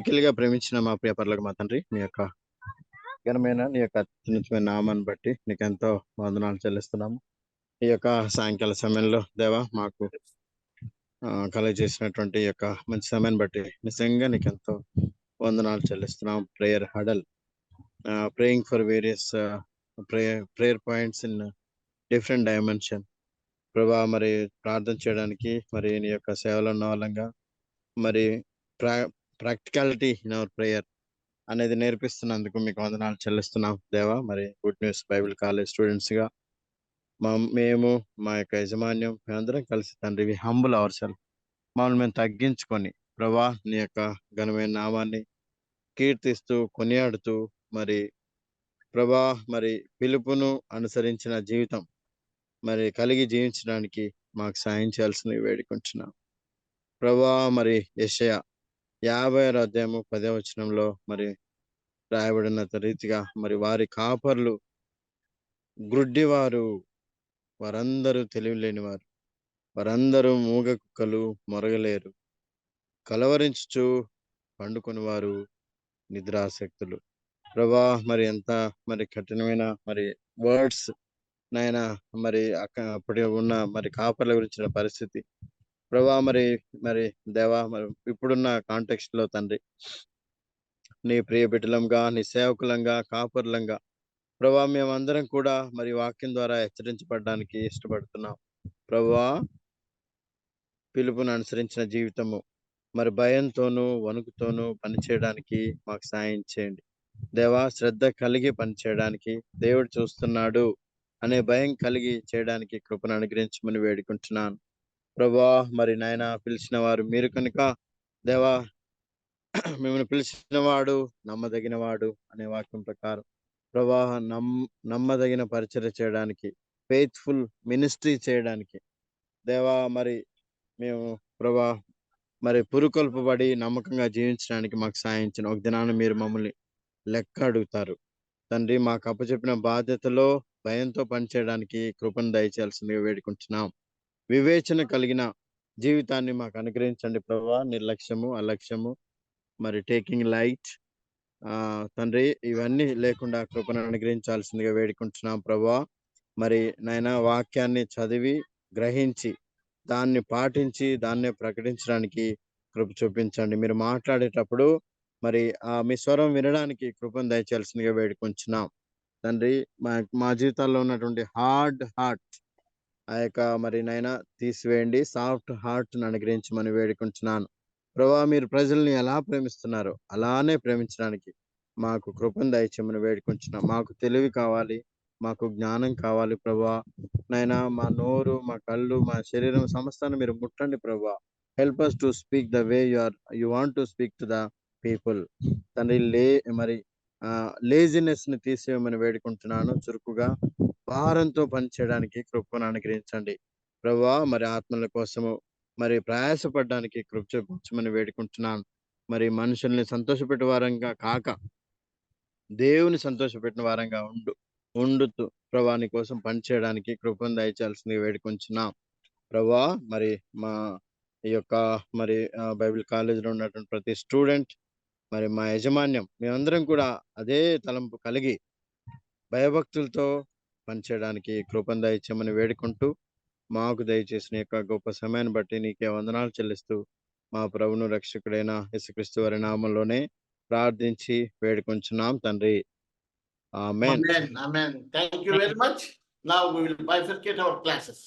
మిక్కిలిగా ప్రేమించిన మా ప్రియ పర్లకు మా తండ్రి నీ యొక్క ఘనమైన నీ యొక్క అత్యున్నతమైన నామాన్ని బట్టి నీకు ఎంతో వందనాలు చెల్లిస్తున్నాము. ఈ యొక్క సాయంకాల సమయంలో దేవా మాకు కలెక్ట్ చేసినటువంటి యొక్క మంచి సమయాన్ని బట్టి నిజంగా నీకు ఎంతో వందనాలు చెల్లిస్తున్నాం prayer huddle praying for various prayer prayer points in different dimension ప్రభా మరి ప్రార్థన చేయడానికి మరి నీ యొక్క సేవలో ఉన్న వాళ్ళంగా మరి ప్రా ప్రాక్టికాలిటీ ఇన్ అవర్ ప్రేయర్ అనేది నేర్పిస్తున్నందుకు మీకు వందనాలు చెల్లిస్తున్నాం. దేవా మరి గుడ్ న్యూస్ బైబిల్ కాలేజ్ స్టూడెంట్స్గా మా మేము మా యొక్క యజమాన్యం మేమందరం కలిసి తండ్రి వి హంబుల్ అవర్ సెల్ఫ్ మమ్మల్ని మేము తగ్గించుకొని ప్రభా నీ యొక్క ఘనమైన నామాన్ని కీర్తిస్తూ కొనియాడుతూ మరి ప్రభా మరి పిలుపును అనుసరించిన జీవితం మరి కలిగి జీవించడానికి మాకు సాయం చేయాల్సింది వేడుకుంటున్నాం. ప్రభా మరి యషయ యాభై అధ్యాయము పదే వచనంలో మరి రాయబడిన రీతిగా మరి వారి కాపర్లు గ్రుడ్డివారు వారందరూ తెలివి లేని వారు వారందరూ మూగ కుక్కలు మొరగలేరు. కలవరించుచు పండుకొని వారు నిద్రాసక్తులు ప్రభా మరి ఎంత మరి కఠినమైన మరి వర్డ్స్ నాయన మరి అక్కడ అప్పటి ఉన్న మరి కాపర్ల గురించిన పరిస్థితి. ప్రభా మరి మరి దేవా మరి ఇప్పుడున్న కాంటెక్స్ట్లో తండ్రి నీ ప్రియ బిడ్డలంగా నీ సేవకులంగా కాపర్లంగా ప్రభా మేమందరం కూడా మరి వాక్యం ద్వారా హెచ్చరించబడడానికి ఇష్టపడుతున్నాం. ప్రభా పిలుపును అనుసరించిన జీవితము మరి భయంతోనూ వణుకుతోనూ పనిచేయడానికి మాకు సాయం చేయండి. దేవా శ్రద్ధ కలిగి పనిచేయడానికి దేవుడు చూస్తున్నాడు అనే భయం కలిగి చేయడానికి కృపను అనుగ్రహించమని వేడుకుంటున్నాను. ప్రభా మరి నాయన పిలిచిన వారు మీరు కనుక దేవా మిమ్మల్ని పిలిచిన వాడు నమ్మదగిన వాడు అనే వాక్యం ప్రకారం ప్రభా నమ్ నమ్మదగిన పరిచయం చేయడానికి ఫెయిత్ఫుల్ మినిస్ట్రీ చేయడానికి దేవా మరి మేము ప్రభా మరి పురుకొల్పబడి నమ్మకంగా జీవించడానికి మాకు సాయించిన ఒక దినాన్ని మీరు మమ్మల్ని లెక్క అడుగుతారు. తండ్రి మాకు అప్పచెప్పిన బాధ్యతలో భయంతో పనిచేయడానికి కృపను దయచేయాల్సిందిగా వేడుకుంటున్నాం. వివేచన కలిగిన జీవితాన్ని మాకు అనుగ్రహించండి ప్రభా. నిర్లక్ష్యము అలక్ష్యము మరి టేకింగ్ లైట్ తండ్రి ఇవన్నీ లేకుండా కృపను అనుగ్రహించాల్సిందిగా వేడుకుంటున్నాం ప్రభా. మరి నాయన వాక్యాన్ని చదివి గ్రహించి దాన్ని పాటించి దాన్నే ప్రకటించడానికి కృప చూపించండి. మీరు మాట్లాడేటప్పుడు మరి ఆ మీ స్వరం వినడానికి కృపను దయచేయాల్సిందిగా వేడుకుంటున్నాం. తండ్రి మా మా జీవితాల్లో ఉన్నటువంటి హార్డ్ హార్ట్ ఆ యొక్క మరి నైనా తీసివేయండి. సాఫ్ట్ హార్ట్ అనుగ్రహించమని వేడుకుంటున్నాను. ప్రభా మీరు ప్రజల్ని ఎలా ప్రేమిస్తున్నారో అలానే ప్రేమించడానికి మాకు కృపను దయచేయమని వేడుకుంటున్నాం. మాకు తెలివి కావాలి మాకు జ్ఞానం కావాలి ప్రభా. నైనా మా నోరు మా కళ్ళు మా శరీరం సమస్తాన్ని మీరు ముట్టండి ప్రభా. Help us to speak the way you are you want to speak to the people తండ్రి లే మరి లేజినెస్ని తీసేయమని వేడుకుంటున్నాను. చురుకుగా భారంతో పనిచేయడానికి కృపను అనుగ్రహించండి. ప్రభా మరి ఆత్మల కోసము మరి ప్రయాసపడడానికి కృప చూపించమని వేడుకుంటున్నాను. మరి మనుషుల్ని సంతోషపెట్టే వారంగా కాక దేవుని సంతోషపెట్టిన వారంగా ఉండు ఉండుతూ ప్రభాని కోసం పనిచేయడానికి కృపను దయచాల్సింది వేడుకుంటున్నాం. ప్రభా మరి మా ఈ యొక్క మరి బైబిల్ కాలేజీలో ఉన్నటువంటి ప్రతి స్టూడెంట్ మరి మా యజమాన్యం మేమందరం కూడా అదే తలంపు కలిగి భయభక్తులతో పనిచేయడానికి కృపను దయచేయమని వేడుకుంటూ మాకు దయచేసిన యొక్క గొప్ప సమయాన్ని బట్టి నీకే వందనాలు చెల్లిస్తూ మా ప్రభును రక్షకుడైన యేసుక్రీస్తు వారి నామంలోనే ప్రార్థించి వేడుకొంచున్నాం తండ్రి amen Amen. Thank very much. Now we will bifurcate our classes.